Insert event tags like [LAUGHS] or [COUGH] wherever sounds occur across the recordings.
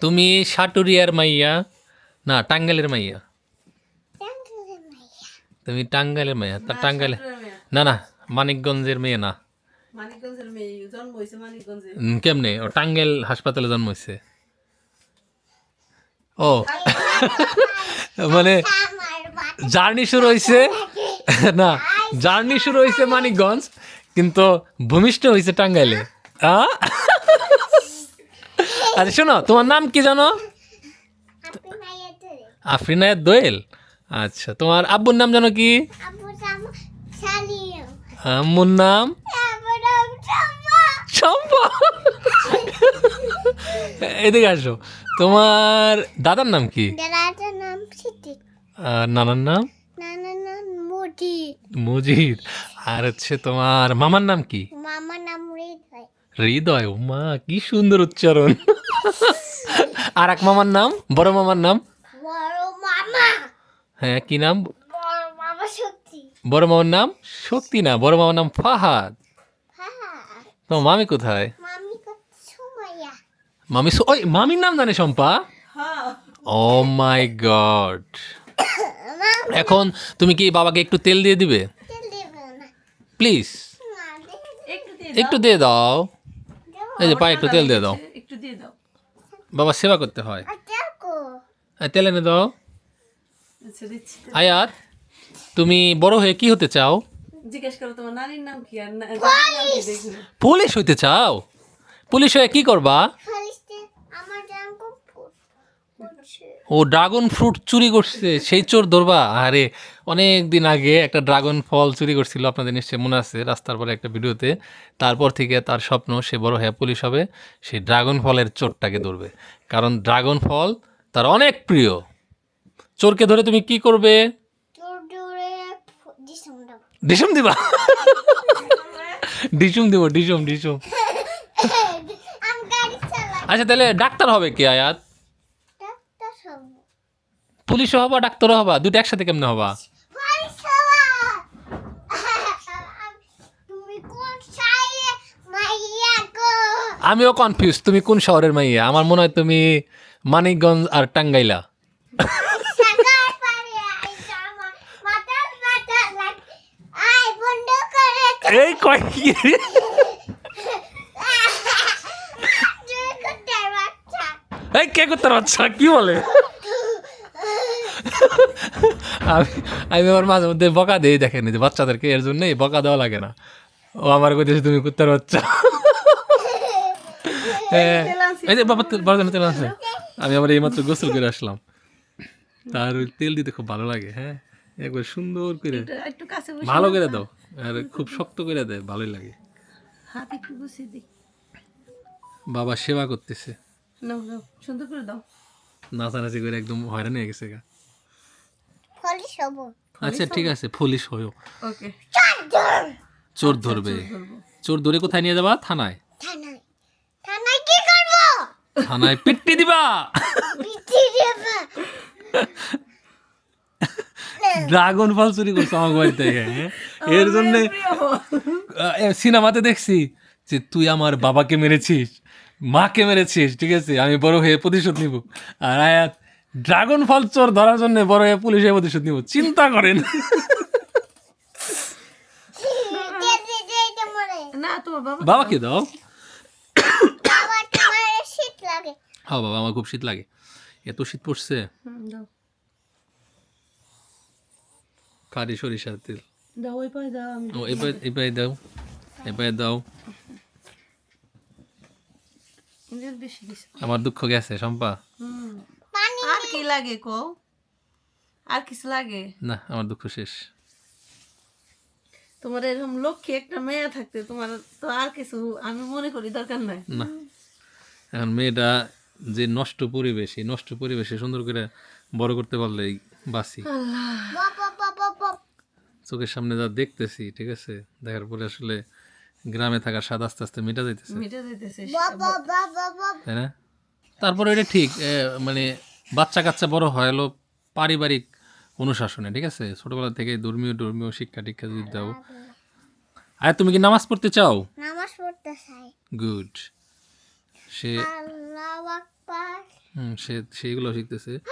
তুমি সাটুরিয়ার মাইয়া। না টাঙ্গাইলের মাইয়া। তুমি টাঙ্গাইলের মাইয়া। তা টাঙ্গাইলে না না মানিকগঞ্জের মেয়ে না। মানিকগঞ্জের মেয়ে জন্ম হয়েছে মানিকগঞ্জে। উম, কেমনে? ও টাঙ্গাইল হাসপাতালে জন্ম হয়েছে ও। মানে জার্নি শুরু হয়েছে না জার্নি শুরু হয়েছে মানিকগঞ্জ। কিন্তু ভূমিষ্ঠ হয়েছে টাঙ্গাইলে। আ? আচ্ছা শোনো তোমার নাম কি জানো? আফরিনায়ের দোয়েল। আচ্ছা তোমার আব্বুর নাম জানো কি? আম্মুর নাম? চম্পা এদিকে আসো। তোমার দাদার নাম কি? আর নানার নাম? নানার নাম মোদি মজিদ আর হচ্ছে তোমার মামার নাম কি? মামার নাম হৃদয়। হৃদয় ও মা কি সুন্দর উচ্চারণ। আর এক মামার নাম বড় মামার নাম? বড় মামা। হ্যাঁ কি নাম? বড় মামা সত্যি। বড় মামার নাম? শক্তি না বড় মামার নাম ফাহাদ। তোমার মামি কোথায়? মামি ওই মামির নাম জানে শম্পা? ও মাই গড এখন তুমি কি বাবাকে একটু তেল দিয়ে দিবে? তেল দেবে না। প্লিজ একটু দিয়ে দাও। এই যে পায়ে একটু তেল দিয়ে দাও। একটু বাবা সেবা করতে হয়। তেল এনে দাও। আচ্ছা আয়াত তুমি বড় হয়ে কি হতে চাও? জিজ্ঞেস করো তোমার নারীর নাম কি? আর না- দাদির নাম কি দেখুন পুলিশ হইতে চাও? পুলিশ হয়ে কি করবা খালিস্তে আমার জান খুব করছে ও ড্রাগন ফ্রুট চুরি করছে সেই চোর ধরবা? আরে অনেক দিন আগে একটা ড্রাগন ফল চুরি করছিল আপনাদের নিশ্চয়ই মনে আছে রাস্তার পরে একটা ভিডিওতে। তারপর থেকে তার স্বপ্ন সে বড় হ্যাঁ পুলিশ হবে সেই ড্রাগন ফলের চোরটাকে ধরবে। কারণ ড্রাগন ফল তার অনেক প্রিয়। চোরকে ধরে তুমি কি করবে? ডিসুম দিবা। ডিসুম দিব? ডিসুম ডিসুম [LAUGHS] আচ্ছা তাহলে ডাক্তার হবে কি আয়াত? পুলিশও হবা ডাক্তারও হবা দুটো একসাথে কেমনে হবা? আমিও কনফিউজ তুমি কোন শহরের মাইয়া? আমার মনে হয় তুমি মানিকগঞ্জ আর টাঙ্গাইলা। কয় এই কে করতে বাচ্চা? কি বলে? আমি আমি আমার মাঝে মধ্যে বকা দিই দেখেন যে বাচ্চাদেরকে এর জন্যই বকা দেওয়া লাগে না। ও আমার কইতেছে তুমি কুত্তার বাচ্চা। [LAUGHS] হ্যাঁ, এই যে বাবা জন্য তেল আছে আমি আমার এইমাত্র গোসল করে আসলাম। তার তেল দিতে খুব ভালো লাগে হ্যাঁ। একবার সুন্দর করে ভালো করে দাও। আর খুব শক্ত করে দেয় ভালোই লাগে। বাবা সেবা করতেছে। নাও নাও সুন্দর করে দাও। নাচানাচি করে একদম হয়রানি হয়ে গেছে গা। ফলি সব। আচ্ছা ঠিক আছে পুলিশ হয়েও ওকে। চোর ধরবে। চোর ধরে কোথায় নিয়ে যাবা? থানায়। থানায়। থানায় কি করব? থানায় পিট্টি দিবা। বিটি দেবে। ড্রাগন ফল চুরি করছ আমার বাড়িতে হ্যাঁ? এর জন্য সিনেমাতে দেখছি যে তুই আমার বাবাকে মেরেছিস মাকে মেরেছিস ঠিক আছে? আমি বড় হয়ে প্রতিশোধ নিব। আর আয়াত ড্রাগন ফল চোর ধরার জন্য বড় পুলিশে প্রতিশোধ নিব। চিন্তা করেন। বাবাকে দাও। হ্যাঁ বাবা আমার খুব শীত লাগে। এত শীত পড়ছে। কারি সরিষার তেল। দাও ওই পায়ে দাও ও এই পায়ে এই পায়ে দাও। এই পায়ে দাও। আমার দুঃখ গেছে শম্পা। কি লাগে কও? আর কিছু লাগে? না আমার দুঃখ শেষ। তোমার এরকম লক্ষ্যে একটা মেয়ে থাকতে তোমার তো আর কিছু আমি মনে করি দরকার নাই। না। এখন মেয়েটা যে নষ্ট পরিবেশ এই নষ্ট পরিবেশে সুন্দর করে বড় করতে বাবা বাবা চোখের সামনে যা দেখতেছি ঠিক আছে? দেখার পরে আসলে গ্রামে থাকার স্বাদ আস্তে আস্তে মেটা যাইতেছে। মিটে তাই না? তারপরে এটা ঠিক মানে বাচ্চা কাচ্চা বড় হয় হলো পারিবারিক অনুশাসনে ঠিক আছে? ছোটবেলা থেকে ধর্মীয় ধর্মীয় শিক্ষা টিক্ষা যদি দাও। আর তুমি কি নামাজ পড়তে চাও? নামাজ পড়তে চাই। গুড সে হুম, সে সেইগুলো শিখতেছে। [GASPS]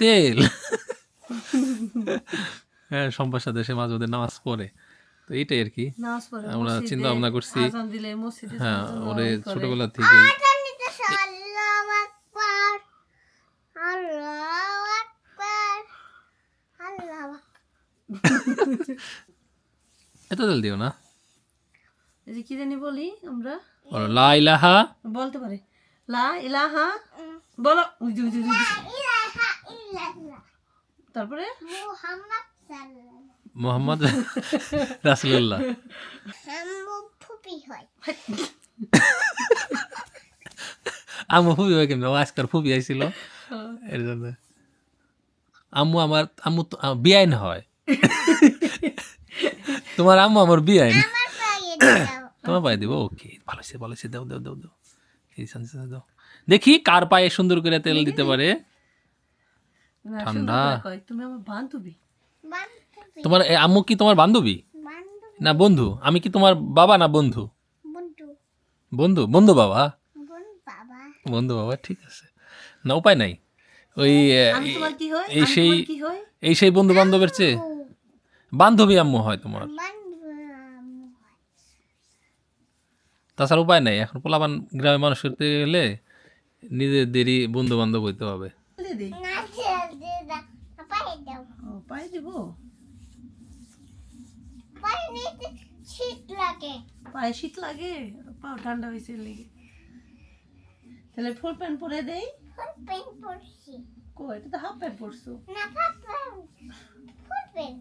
তেলা? [LAUGHS] হ্যাঁ সম্পার সাথে সে মাঝে মধ্যে নামাজ পড়ে। তো এইটাই আর কি। আমরা চিন্তা ভাবনা করছি। আজান দিলে মসজিদে হ্যাঁ ওরে ছোটবেলা থেকেই [LAUGHS] এত তেল দিও না। এই যে কি জানি বলি আমরা? বলো, লা ইলাহা। বলতে পারি। লা ইলাহা। বলো। উই যে, উই যে, উই যে। ইলাহা ইল্লাল্লাহ তারপরে? মুহাম্মদ সাল্লাল্লাহু মোহাম্মদ রাসুল্লাহ আম্মু হয় ফুবি হয় কেমন? আজকাল ফুবি আইছিল। এর জন্য। আম্মু আমার আম্মু বিয়াইন হয়। তোমার আম্মু আমার বিয়ে দাও তোমার পায়ে দিব? ওকে ভালো হয়েছে ভালো হয়েছে দাও দাও। দাও দাও দাও। দেখি কার পায়ে সুন্দর করে তেল দিতে পারে। ঠান্ডা। তুমি আমার বান্ধবী। তোমার আম্মু কি তোমার বান্ধবী? না বন্ধু? আমি কি তোমার বাবা না বন্ধু? বন্ধু। বন্ধু? বন্ধু বাবা? বন্ধু বাবা। ঠিক আছে। না উপায় নাই। ওই হয়? এই সেই হয়? এই সেই বন্ধু বান্ধবের চেয়ে বান্ধবী আম্মু হয় তোমার। তাছাড়া উপায় নাই এখন পোলাবান গ্রামে মানুষ করতে গেলে নিজেদেরই বন্ধু বান্ধব হইতে হবে। পায়ে দাও ও পায়ে দিব? পায়ে নিতে শীত লাগে। পায়ে শীত লাগে? পাও ঠান্ডা হয়েছে লেগে। তাহলে ফুল প্যান্ট পরে দেই? ফুল প্যান্ট পরছি। কো এটা তো হাফ প্যান্ট পরছো। না ফুল প্যান্ট ফুল প্যান্ট।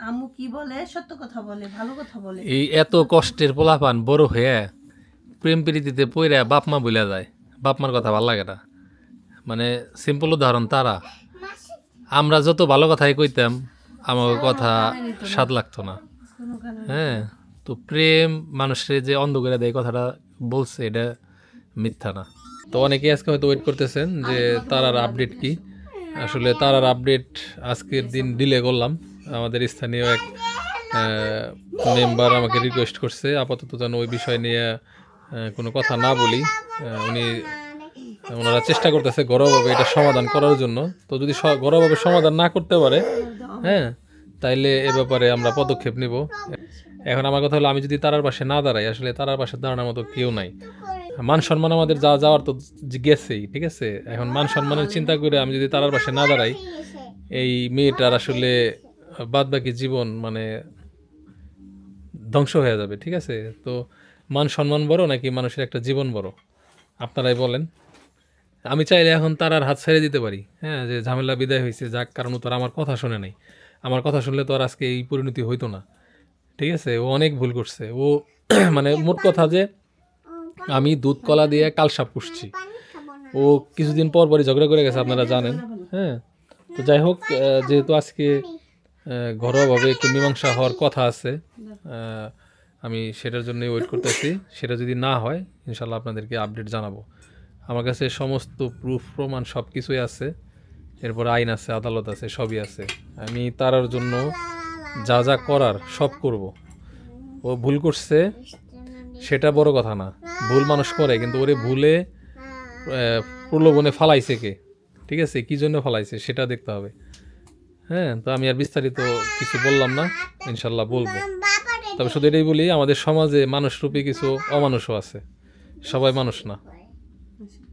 আম্মু কি বলে? সত্য কথা বলে ভালো কথা বলে। এই এত কষ্টের পোলাপান বড় হয়ে প্রেম প্রীতিতে পইরা বাপ মা বইলা যায়। বাপ মার কথা ভালো লাগে না। মানে সিম্পল উদাহরণ তারা। আমরা যত ভালো কথাই কইতাম আমার কথা স্বাদ লাগতো না। হ্যাঁ তো প্রেম মানুষের যে অন্ধ করে দেয় কথাটা বলছে এটা মিথ্যা না। তো অনেকে আজকে হয়তো ওয়েট করতেছেন যে তারার আপডেট কি? আসলে তারার আপডেট আজকের দিন ডিলে করলাম। আমাদের স্থানীয় এক মেম্বার আমাকে রিকোয়েস্ট করছে, আপাতত যেন ওই বিষয় নিয়ে কোনো কথা না বলি। উনি, ওনারা চেষ্টা করতেছে ঘরোয়াভাবে এটা সমাধান করার জন্য। তো যদি ঘরোয়াভাবে সমাধান না করতে পারে হ্যাঁ তাইলে এ ব্যাপারে আমরা পদক্ষেপ নিব। এখন আমার কথা হলো, আমি যদি তারার পাশে না দাঁড়াই, আসলে তারার পাশে দাঁড়ানোর মতো কেউ নাই। মান সম্মান আমাদের যা যাওয়ার তো গেছেই ঠিক আছে? এখন মান সম্মানের চিন্তা করে আমি যদি তারার পাশে না দাঁড়াই এই মেয়েটার আসলে বাদ বাকি জীবন মানে ধ্বংস হয়ে যাবে ঠিক আছে? তো মান সম্মান বড় নাকি মানুষের একটা জীবন বড়? আপনারাই বলেন। আমি চাইলে এখন তার আর হাত ছেড়ে দিতে পারি হ্যাঁ? যে ঝামেলা বিদায় হয়েছে যাক কারণ তো আমার কথা শুনে নাই। আমার কথা শুনলে তো আর আজকে এই পরিণতি হইতো না ঠিক আছে? ও অনেক ভুল করছে। ও [CLEARS THROAT] মানে মোট কথা যে আমি দুধ, কলা দিয়ে কালসাপ পুষছি। ও কিছুদিন পর পরই ঝগড়া করে গেছে, আপনারা জানেন। হ্যাঁ তো যাই হোক যেহেতু আজকে ঘরোয়াভাবে একটু মীমাংসা হওয়ার কথা আছে আমি সেটার জন্যই ওয়েট করতেছি। সেটা যদি না হয় ইনশাল্লাহ আপনাদেরকে আপডেট জানাব। আমার কাছে সমস্ত প্রুফ প্রমাণ সব কিছুই আছে। এরপর আইন আছে, আদালত আছে, সবই আছে। আমি তারার জন্য যা যা করার সব করব। ও ভুল করছে, সেটা বড় কথা না। ভুল মানুষ করে, কিন্তু ওরে ভুলে প্রলোভনে ফালাইছে কে? ঠিক আছে? কি জন্য ফালাইছে সেটা দেখতে হবে। হ্যাঁ তো আমি আর বিস্তারিত কিছু বললাম না। ইনশাল্লাহ বলব। তবে শুধু এটাই বলি, আমাদের সমাজে মানুষরূপী কিছু অমানুষও আছে। সবাই মানুষ না।